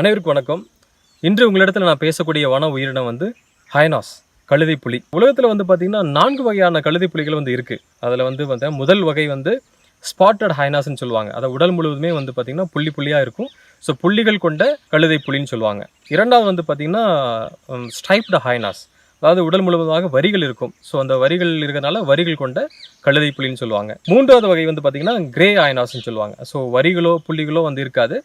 அனைவருக்கும் வணக்கம். இன்று உங்களிடத்தில் நான் பேசக்கூடிய வன உயிரினம் வந்து ஹைனாஸ் கழுதை புலி. உலகத்தில் வந்து பார்த்திங்கன்னா நான்கு வகையான கழுதை புலிகள் வந்து இருக்குது அதில் வந்து பார்த்தீங்கன்னா முதல் வகை வந்து ஸ்பாட்டட் ஹைனாஸ்ன்னு சொல்லுவாங்க. அதை உடல் முழுவதுமே வந்து பார்த்திங்கன்னா புள்ளி புள்ளியாக இருக்கும். ஸோ புள்ளிகள் கொண்ட கழுதை புலின்னு சொல்லுவாங்க. இரண்டாவது வந்து பார்த்திங்கன்னா ஸ்ட்ரைப்டு ஹைனாஸ் அதாவது உடல் முழுவதுமாக வரிகள் இருக்கும். ஸோ அந்த வரிகள் இருக்கிறதுனால வரிகள் கொண்ட கழுதை புலின்னு சொல்லுவாங்க. மூன்றாவது வகை வந்து பார்த்திங்கன்னா கிரே ஹைனாஸ்ன்னு சொல்லுவாங்க. ஸோ வரிகளோ புள்ளிகளோ வந்து இருக்காது.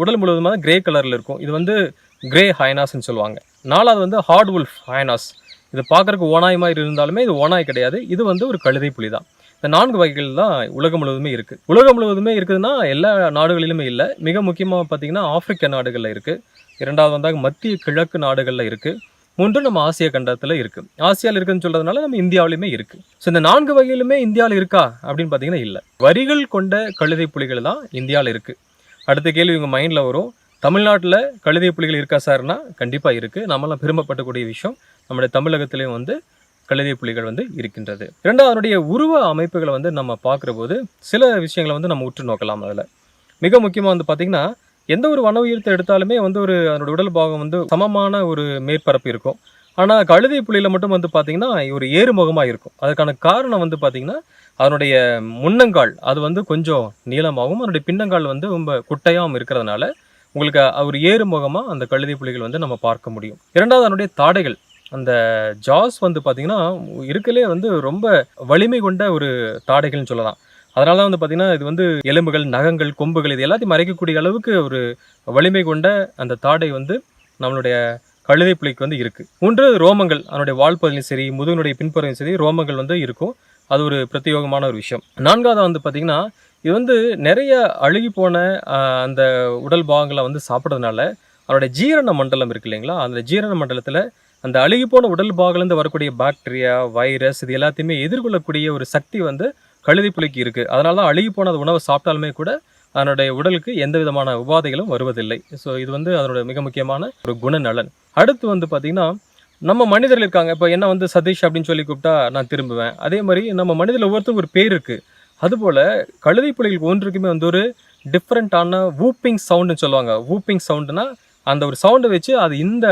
உடல் முழுவதுமாக கிரே கலரில் இருக்கும். இது வந்து கிரே ஹைனாஸ்ன்னு சொல்லுவாங்க. நாலாவது வந்து ஹார்ட் உல்ஃப் ஹைனாஸ் இது பார்க்குறக்கு ஓனாய் மாதிரி இருந்தாலுமே இது ஓனாய் கிடையாது. இது வந்து ஒரு கழுதை புலி தான் இந்த நான்கு வகைகள் தான் உலகம் முழுவதுமே இருக்குது உலகம் முழுவதுமே இருக்குதுன்னா எல்லா நாடுகளிலுமே இல்லை. மிக முக்கியமாக பார்த்தீங்கன்னா ஆப்பிரிக்க நாடுகளில் இருக்குது இரண்டாவது வந்தால் மத்திய கிழக்கு நாடுகளில் இருக்குது மூன்று நம்ம ஆசிய கண்டத்தில் இருக்குது ஆசியாவில் இருக்குன்னு சொல்கிறதுனால நம்ம இந்தியாவிலுமே இருக்குது ஸோ இந்த நான்கு வகையிலுமே இந்தியாவில் இருக்கா? அப்படின்னு பார்த்தீங்கன்னா இல்லை. வரிகள் கொண்ட கழுதை புலிகள் தான் இந்தியாவில் இருக்குது அடுத்த கேள்வி உங்கள் மைண்டில் வரும். தமிழ்நாட்டில் கழுதை புலிகள் இருக்கா சார்னா கண்டிப்பாக இருக்குது நம்மளாம் பெருமைப்படக்கூடிய விஷயம். நம்முடைய தமிழகத்திலையும் வந்து கழுதை புலிகள் வந்து இருக்கின்றது. இரண்டாவது அதனுடைய உருவ அமைப்புகளை வந்து நம்ம பார்க்குற போது சில விஷயங்களை வந்து நம்ம உற்று நோக்கலாம் அதில். மிக முக்கியமாக வந்து பார்த்திங்கன்னா எந்த ஒரு வன உயிரத்தை எடுத்தாலுமே வந்து ஒரு அதனுடைய உடல் பாகம் வந்து சமமான ஒரு மேற்பரப்பு இருக்கும். ஆனால் கழுதை புலியில் மட்டும் வந்து பார்த்திங்கன்னா ஒரு ஏறுமுகமாக இருக்கும். அதுக்கான காரணம் வந்து பார்த்திங்கன்னா அதனுடைய முன்னங்கால் அது வந்து கொஞ்சம் நீளமாகவும் அதனுடைய பின்னங்கால் வந்து ரொம்ப குட்டையாகவும் இருக்கிறதுனால உங்களுக்கு அவர் ஏறும் முகமாக அந்த கழுதை புலிகள் வந்து நம்ம பார்க்க முடியும். இரண்டாவது அதனுடைய தாடைகள். அந்த ஜாஸ் வந்து பார்த்திங்கன்னா இருக்கலே வந்து ரொம்ப வலிமை கொண்ட ஒரு தாடைகள்னு சொல்லலாம். அதனால தான் வந்து பார்த்திங்கன்னா இது வந்து எலும்புகள் நகங்கள் கொம்புகள் இது எல்லாத்தையும் மறைக்கக்கூடிய அளவுக்கு ஒரு வலிமை கொண்ட அந்த தாடை வந்து நம்மளுடைய கழுதை புலிக்கு வந்து இருக்குது மூன்று ரோமங்கள். அதனுடைய வால்பகுதியிலும் சரி முதுகனுடைய பின்புறையும் சரி ரோமங்கள் வந்து இருக்கும். அது ஒரு பிரத்யோகமான ஒரு விஷயம். நான்காவது வந்து பார்த்திங்கன்னா இது வந்து நிறைய அழுகி போன அந்த உடல் பாகங்களை வந்து சாப்பிட்றதுனால அதனுடைய ஜீரண மண்டலம் இருக்கு இல்லைங்களா? அந்த ஜீரண மண்டலத்தில் அந்த அழுகி போன உடல் பாகலேருந்து வரக்கூடிய பாக்டீரியா வைரஸ் இது எல்லாத்தையுமே எதிர்கொள்ளக்கூடிய ஒரு சக்தி வந்து கழுதி புலிக்கு இருக்குது அதனால தான் அழுகி போன உணவை சாப்பிட்டாலுமே கூட அதனுடைய உடலுக்கு எந்த விதமான உபாதைகளும் வருவதில்லை. ஸோ இது வந்து அதனுடைய மிக முக்கியமான ஒரு குணநலன். அடுத்து வந்து பார்த்திங்கன்னா நம்ம மனிதர்கள் இருக்காங்க. இப்போ என்ன வந்து சதீஷ் அப்படின்னு சொல்லி கூப்பிட்டா நான் திரும்புவேன். அதே மாதிரி நம்ம மனிதர்கள் ஒவ்வொருத்தருக்கும் ஒரு பேர் இருக்குது அதுபோல் கழுதை புலிகளுக்கு ஒன்றுக்குமே வந்து ஒரு டிஃப்ரெண்ட்டான வூப்பிங் சவுண்டுன்னு சொல்லுவாங்க. வூப்பிங் சவுண்டுனா அந்த ஒரு சவுண்டை வச்சு அது இந்த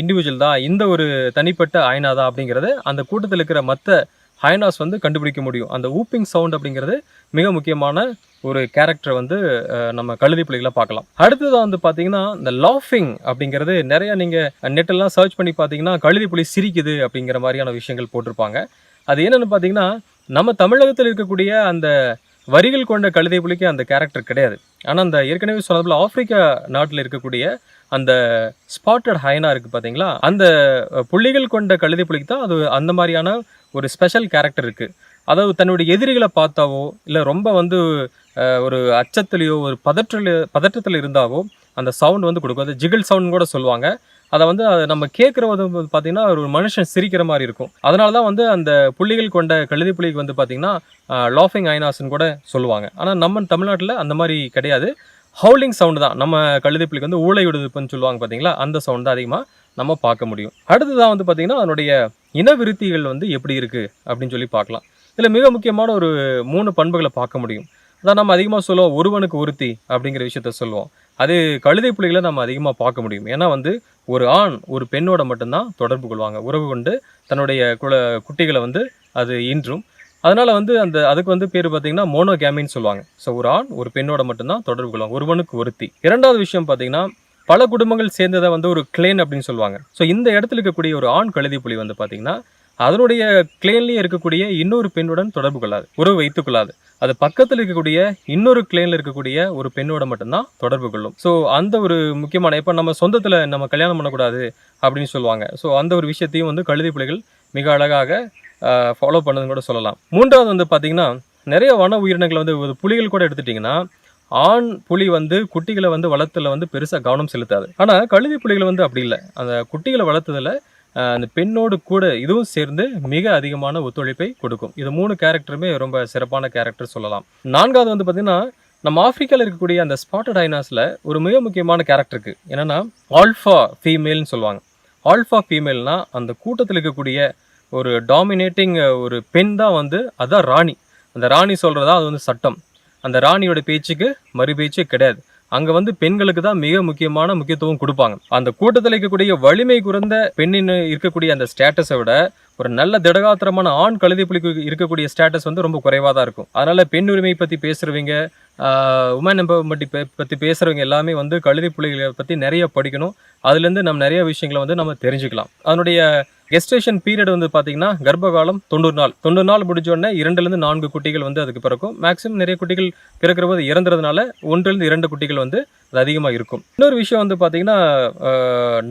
இண்டிவிஜுவல் தான் இந்த ஒரு தனிப்பட்ட ஐனா தான் அப்படிங்கிறத அந்த கூட்டத்தில் இருக்கிற மற்ற ஹைனாஸ் வந்து கண்டுபிடிக்க முடியும். அந்த ஊப்பிங் சவுண்ட் அப்படிங்கிறது மிக முக்கியமான ஒரு கேரக்டர் வந்து நம்ம கழுதி புலிகளை பார்க்கலாம். அடுத்ததாக வந்து பார்த்தீங்கன்னா இந்த லாஃபிங் அப்படிங்கிறது நிறைய நீங்கள் நெட்டெல்லாம் சர்ச் பண்ணி பார்த்தீங்கன்னா கழுதி புலி சிரிக்குது அப்படிங்கிற மாதிரியான விஷயங்கள் போட்டிருப்பாங்க. அது என்னென்னு பார்த்தீங்கன்னா நம்ம தமிழகத்தில் இருக்கக்கூடிய அந்த வரிகள் கொண்ட கழுதை புலிக்கு அந்த கேரக்டர் கிடையாது. ஆனால் அந்த ஏற்கனவே சொன்னதுல ஆப்பிரிக்கா நாட்டில் இருக்கக்கூடிய அந்த ஸ்பாட்டட் ஹைனா இருக்குது பார்த்தீங்களா அந்த புள்ளிகள் கொண்ட கழுதை புலிக்கு தான் அது அந்த மாதிரியான ஒரு ஸ்பெஷல் கேரக்டர் இருக்குது அதாவது தன்னுடைய எதிரிகளை பார்த்தாவோ இல்லை ரொம்ப வந்து ஒரு அச்சத்துலேயோ ஒரு பதற்றல பதற்றத்தில் இருந்தாவோ அந்த சவுண்ட் வந்து கொடுக்கும். அது ஜிகிள் சவுண்ட் கூட சொல்லுவாங்க. அதை வந்து அதை நம்ம கேட்குறது வந்து பார்த்தீங்கன்னா ஒரு மனுஷன் சிரிக்கிற மாதிரி இருக்கும். அதனால தான் வந்து அந்த புள்ளிகள் கொண்ட கழுதை புலிக்கு வந்து பார்த்தீங்கன்னா லாஃபிங் ஐனாஸ்ன்னு கூட சொல்லுவாங்க. ஆனால் நம்ம தமிழ்நாட்டில் அந்த மாதிரி கிடையாது. ஹவுலிங் சவுண்டு தான். நம்ம கழுதை புள்ளிக்கு வந்து ஊளை விடுதுப்புன்னு சொல்லுவாங்க பார்த்தீங்களா அந்த சவுண்ட் தான் அதிகமாக நம்ம பார்க்க முடியும். அடுத்ததாக வந்து பார்த்தீங்கன்னா அதனுடைய இனவிருத்திகள் வந்து எப்படி இருக்குது அப்படின்னு சொல்லி பார்க்கலாம். இதில் மிக முக்கியமான ஒரு மூணு பண்புகளை பார்க்க முடியும். அதான் நம்ம அதிகமாக சொல்லுவோம் ஒருவனுக்கு ஒருத்தி அப்படிங்கிற விஷயத்த சொல்லுவோம். அது கழுதை புலிகளை நம்ம அதிகமாக பார்க்க முடியும். ஏன்னா வந்து ஒரு ஆண் ஒரு பெண்ணோட மட்டும்தான் தொடர்பு கொள்வாங்க. உறவு கொண்டு தன்னுடைய குல குட்டிகளை வந்து அது ஈன்றும். அதனால் வந்து அந்த அதுக்கு வந்து பேர் பார்த்தீங்கன்னா மோனோகேமின்னு சொல்லுவாங்க. ஸோ ஒரு ஆண் ஒரு பெண்ணோட மட்டும்தான் தொடர்பு கொள்வாங்க. ஒருவனுக்கு ஒருத்தி. இரண்டாவது விஷயம் பார்த்தீங்கன்னா பல குடும்பங்கள் சேர்ந்ததை வந்து ஒரு கிளேன் அப்படின்னு சொல்லுவாங்க. ஸோ இந்த இடத்துல இருக்கக்கூடிய ஒரு ஆண் கழுதி புலி வந்து பார்த்தீங்கன்னா அதனுடைய கிளேன்லேயே இருக்கக்கூடிய இன்னொரு பெண்ணுடன் தொடர்பு கொள்ளாது உறவு வைத்துக் கொள்ளாது. அது பக்கத்தில் இருக்கக்கூடிய இன்னொரு கிளேனில் இருக்கக்கூடிய ஒரு பெண்ணோட மட்டும்தான் தொடர்பு கொள்ளும். ஸோ அந்த ஒரு முக்கியமான இப்போ நம்ம சொந்தத்தில் நம்ம கல்யாணம் பண்ணக்கூடாது அப்படின்னு சொல்லுவாங்க. ஸோ அந்த ஒரு விஷயத்தையும் வந்து கழுதி புலிகள் மிக அழகாக ஃபாலோ பண்ணதுன்னு கூட சொல்லலாம். மூன்றாவது வந்து பார்த்தீங்கன்னா நிறைய வன உயிரினங்களை வந்து ஒரு புலிகள் கூட எடுத்துட்டிங்கன்னா ஆண் புலி வந்து குட்டிகளை வந்து வளர்த்துல வந்து பெருசாக கவனம் செலுத்தாது. ஆனால் கழுதி புலிகள் வந்து அப்படி இல்லை. அந்த குட்டிகளை வளர்த்ததில் அந்த பெண்ணோடு கூட இதுவும் சேர்ந்து மிக அதிகமான ஒத்துழைப்பை கொடுக்கும். இது மூணு கேரக்டருமே ரொம்ப சிறப்பான கேரக்டர் சொல்லலாம். நான்காவது வந்து பார்த்தீங்கன்னா நம்ம ஆப்பிரிக்காவில் இருக்கக்கூடிய அந்த ஸ்பாட்டட் ஐனாஸில் ஒரு மிக முக்கியமான கேரக்டர் இருக்குது என்னென்னா ஆல்ஃபா ஃபீமேல்னு சொல்லுவாங்க. ஆல்ஃபா ஃபீமேல்னால் அந்த கூட்டத்தில் இருக்கக்கூடிய ஒரு டாமினேட்டிங் ஒரு பெண் தான் வந்து அதான் ராணி. அந்த ராணி சொல்கிறதா அது வந்து சட்டம். அந்த ராணியோட பேச்சுக்கு மறு பேச்சே கிடையாது. அங்க வந்து பெண்களுக்கு தான் மிக முக்கியமான முக்கியத்துவம் கொடுப்பாங்க. அந்த கூட்டத்தில் இருக்கக்கூடிய வலிமை குறைந்த பெண்ணின் இருக்கக்கூடிய அந்த ஸ்டேட்டஸை விட ஒரு நல்ல திடகாத்திரமான ஆண் கழுதை புலிக்கு இருக்கக்கூடிய ஸ்டேட்டஸ் வந்து ரொம்ப குறைவாக தான் இருக்கும். அதனால் பெண் உரிமை பற்றி பேசுகிறவங்க உமன் எம்பவர்மெண்ட் பற்றி பேசுகிறவங்க எல்லாமே வந்து கழுதை புலிகளை பற்றி நிறைய படிக்கணும். அதுலேருந்து நம்ம நிறைய விஷயங்களை வந்து நம்ம தெரிஞ்சுக்கலாம். அதனுடைய கெஸ்டேஷன் பீரியட் வந்து பார்த்தீங்கன்னா கர்ப்பகாலம் தொண்ணூறு நாள். தொண்ணூறு நாள் முடிஞ்ச உடனே இரண்டுலேருந்து நான்கு குட்டிகள் வந்து அதுக்கு பிறக்கும். மேக்ஸிமம் நிறைய குட்டிகள் பிறக்கிற போது இறந்துறதுனால ஒன்றிலிருந்து இரண்டு குட்டிகள் வந்து அது அதிகமாக இருக்கும். இன்னொரு விஷயம் வந்து பார்த்தீங்கன்னா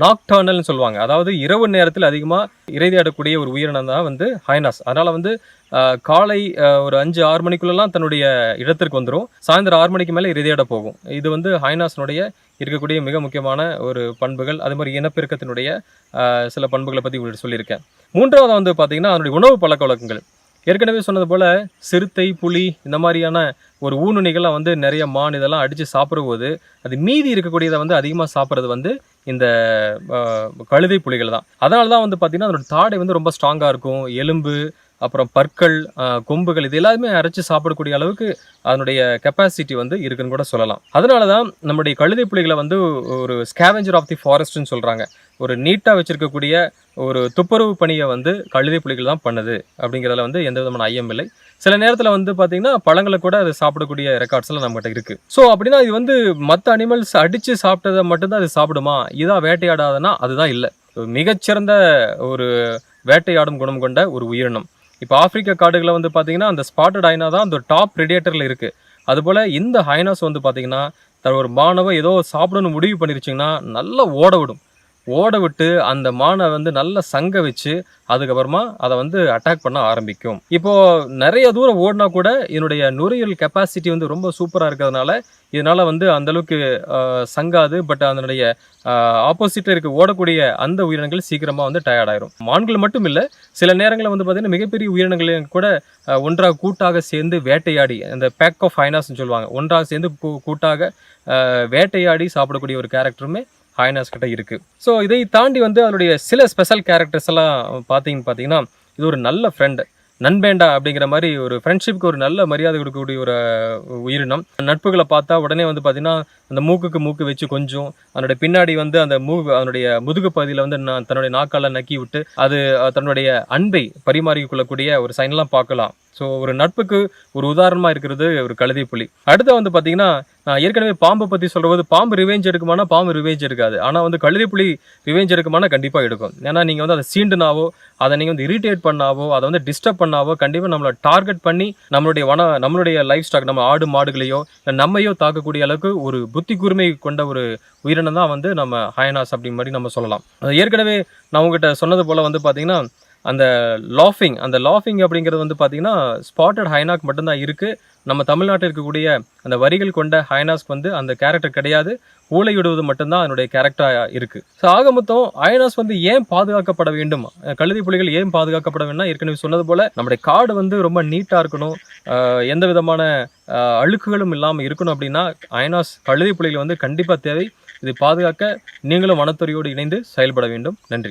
நாக்டர்னல்னு சொல்லுவாங்க. அதாவது இரவு நேரத்தில் அதிகமாக இறைதியாடக்கூடிய ஒரு உயிரினம் தான் வந்து ஹைனாஸ். அதனால் வந்து காலை ஒரு அஞ்சு ஆறு மணிக்குள்ளெல்லாம் தன்னுடைய இடத்திற்கு வந்துடும் சாயந்தரம் ஆறு மணிக்கு மேலே இறுதியோட போகும். இது வந்து ஹைனாஸினுடைய இருக்கக்கூடிய மிக முக்கியமான ஒரு பண்புகள். அது மாதிரி இனப்பெருக்கத்தினுடைய சில பண்புகளை பற்றி உங்களுக்கு சொல்லியிருக்கேன். மூன்றாவது வந்து பார்த்தீங்கன்னா அதனுடைய உணவு பழக்க வழக்கங்கள். ஏற்கனவே சொன்னது போல் சிறுத்தை புலி இந்த மாதிரியான ஒரு ஊனுணிகள்லாம் வந்து நிறைய மான் இதெல்லாம் அடித்து சாப்பிடும்போது அது மீதி இருக்கக்கூடியதை வந்து அதிகமாக சாப்பிட்றது வந்து இந்த கழுதை புலிகள் தான். அதனால தான் வந்து பார்த்திங்கன்னா அதனோட தாடை வந்து ரொம்ப ஸ்ட்ராங்காக இருக்கும். எலும்பு அப்புறம் பற்கள் கொம்புகள் இது எல்லாமே அரைச்சு சாப்பிடக்கூடிய அளவுக்கு அதனுடைய கெப்பாசிட்டி வந்து இருக்குன்னு கூட சொல்லலாம். அதனால தான் நம்முடைய கழுதை புலிகளை வந்து ஒரு ஸ்கேவெஞ்சர் ஆஃப் தி ஃபாரஸ்ட்னு சொல்கிறாங்க ஒரு நீட்டாக வச்சுருக்கக்கூடிய ஒரு துப்புரவு பணியை வந்து கழுதை புலிகள் தான் பண்ணுது அப்படிங்கிறதுல வந்து எந்த விதமான ஐயம் இல்லை. சில நேரத்தில் வந்து பார்த்திங்கன்னா பழங்களை கூட அது சாப்பிடக்கூடிய ரெக்கார்ட்ஸ்லாம் நம்மகிட்ட இருக்குது ஸோ அப்படின்னா இது வந்து மற்ற அனிமல்ஸ் அடித்து சாப்பிட்டதை மட்டும்தான் அது சாப்பிடுமா? இதாக வேட்டையாடாதனா? அதுதான் இல்லை. மிகச்சிறந்த ஒரு வேட்டையாடும் குணம் கொண்ட ஒரு உயிரினம். இப்போ ஆப்பிரிக்க காடுகளை வந்து பார்த்திங்கன்னா அந்த ஸ்பாட்டட் ஹைனா தான் அந்த டாப் ப்ரிடேட்டரில் இருக்குது அதுபோல் இந்த ஹைனாஸ் வந்து பார்த்திங்கன்னா தன் ஒரு மாணவ ஏதோ சாப்பிடணும்னு முடிவு பண்ணிருச்சிங்கன்னா நல்லா ஓட விடும். ஓட விட்டு அந்த மானை வந்து நல்லா சங்க வச்சு அதுக்கப்புறமா அதை வந்து அட்டாக் பண்ண ஆரம்பிக்கும். இப்போ நிறைய தூரம் ஓடினா கூட என்னுடைய நுரையீரல் கெப்பாசிட்டி வந்து ரொம்ப சூப்பராக இருக்கிறதுனால இதனால் வந்து அந்தளவுக்கு சங்காது. பட் அதனுடைய ஆப்போசிட்டில் இருக்க ஓடக்கூடிய அந்த உயிரினங்கள் சீக்கிரமாக வந்து டயர்டாயிரும் மான்கள் மட்டும் இல்லை சில நேரங்களில் வந்து பார்த்திங்கன்னா மிகப்பெரிய உயிரினங்களையும் கூட ஒன்றாக கூட்டாக சேர்ந்து வேட்டையாடி அந்த பேக் ஆஃப் ஃபைனாஸ்ன்னு சொல்லுவாங்க. ஒன்றாக சேர்ந்து கூ- கூட்டாக வேட்டையாடி சாப்பிடக்கூடிய ஒரு கேரக்டருமே ஹைனாஸ் கிட்ட இருக்குது ஸோ இதை தாண்டி வந்து அதனுடைய சில ஸ்பெஷல் கேரக்டர்ஸ் எல்லாம் பார்த்தீங்கன்னு பார்த்தீங்கன்னா இது ஒரு நல்ல ஃப்ரெண்டு நண்பேண்டா அப்படிங்கிற மாதிரி ஒரு ஃப்ரெண்ட்ஷிப்க்கு ஒரு நல்ல மரியாதை கொடுக்கக்கூடிய ஒரு உயிரினம். நட்புகளை பார்த்தா உடனே வந்து பார்த்தீங்கன்னா அந்த மூக்குக்கு மூக்கு வச்சு கொஞ்சம். அதனுடைய பின்னாடி வந்து அந்த மூ அதனுடைய முதுகு பகுதியில் வந்து நான் தன்னுடைய நாக்கால நக்கி விட்டு அது தன்னுடைய அன்பை பரிமாறிக்கொள்ளக்கூடிய ஒரு சைன்லாம் பார்க்கலாம். ஸோ ஒரு நட்புக்கு ஒரு உதாரணமாக இருக்கிறது ஒரு கழுதை புலி. அடுத்து வந்து பார்த்தீங்கன்னா நான் ஏற்கனவே பாம்பை பற்றி சொல்லும்போது பாம்பு ரிவேஞ்ச் எடுக்குமானா பாம்பு ரிவேஞ்ச் எடுக்காது. ஆனால் வந்து கழுதை புலி ரிவேஞ்ச் எடுக்குமானா கண்டிப்பாக எடுக்கும். ஏன்னா நீங்கள் வந்து அதை சீண்டுனாவோ அதை நீங்கள் வந்து இரிட்டேட் பண்ணாவோ அதை வந்து டிஸ்டர்ப் பண்ணாவோ கண்டிப்பாக நம்மளை டார்கெட் பண்ணி நம்மளுடைய வன நம்மளுடைய லைஃப் ஸ்டாக் நம்ம ஆடு மாடுகளையோ இல்லை நம்மையோ தாக்கக்கூடிய அளவுக்கு ஒரு புத்தி கூர்மை கொண்ட ஒரு உயிரினம் தான் வந்து நம்ம ஹயனாஸ் அப்படி மாதிரி நம்ம சொல்லலாம். அது ஏற்கனவே நான் உங்ககிட்ட சொன்னது போல் வந்து பார்த்திங்கன்னா அந்த லாஃபிங் அந்த லாஃபிங் அப்படிங்கிறது வந்து பார்த்தீங்கன்னா ஸ்பாட்டட் ஹைனாக் மட்டும்தான் இருக்குது நம்ம தமிழ்நாட்டில் இருக்கக்கூடிய அந்த வரிகள் கொண்ட ஹைனாஸ்க்கு வந்து அந்த கேரக்டர் கிடையாது. ஊழையிடுவது மட்டும்தான் அதனுடைய கேரக்டராக இருக்குது ஸோ ஆக மொத்தம் அயனாஸ் வந்து ஏன் பாதுகாக்கப்பட வேண்டும்? கழுதி புலிகள் ஏன் பாதுகாக்கப்பட வேண்டும்னா ஏற்கனவே சொன்னது போல் நம்முடைய காடு வந்து ரொம்ப நீட்டாக இருக்கணும். எந்த விதமான அழுக்குகளும் இல்லாமல் இருக்கணும் அப்படின்னா அயனாஸ் கழுதி புலிகள் வந்து கண்டிப்பாக தேவை. இதை பாதுகாக்க நீங்களும் வனத்துறையோடு இணைந்து செயல்பட வேண்டும். நன்றி.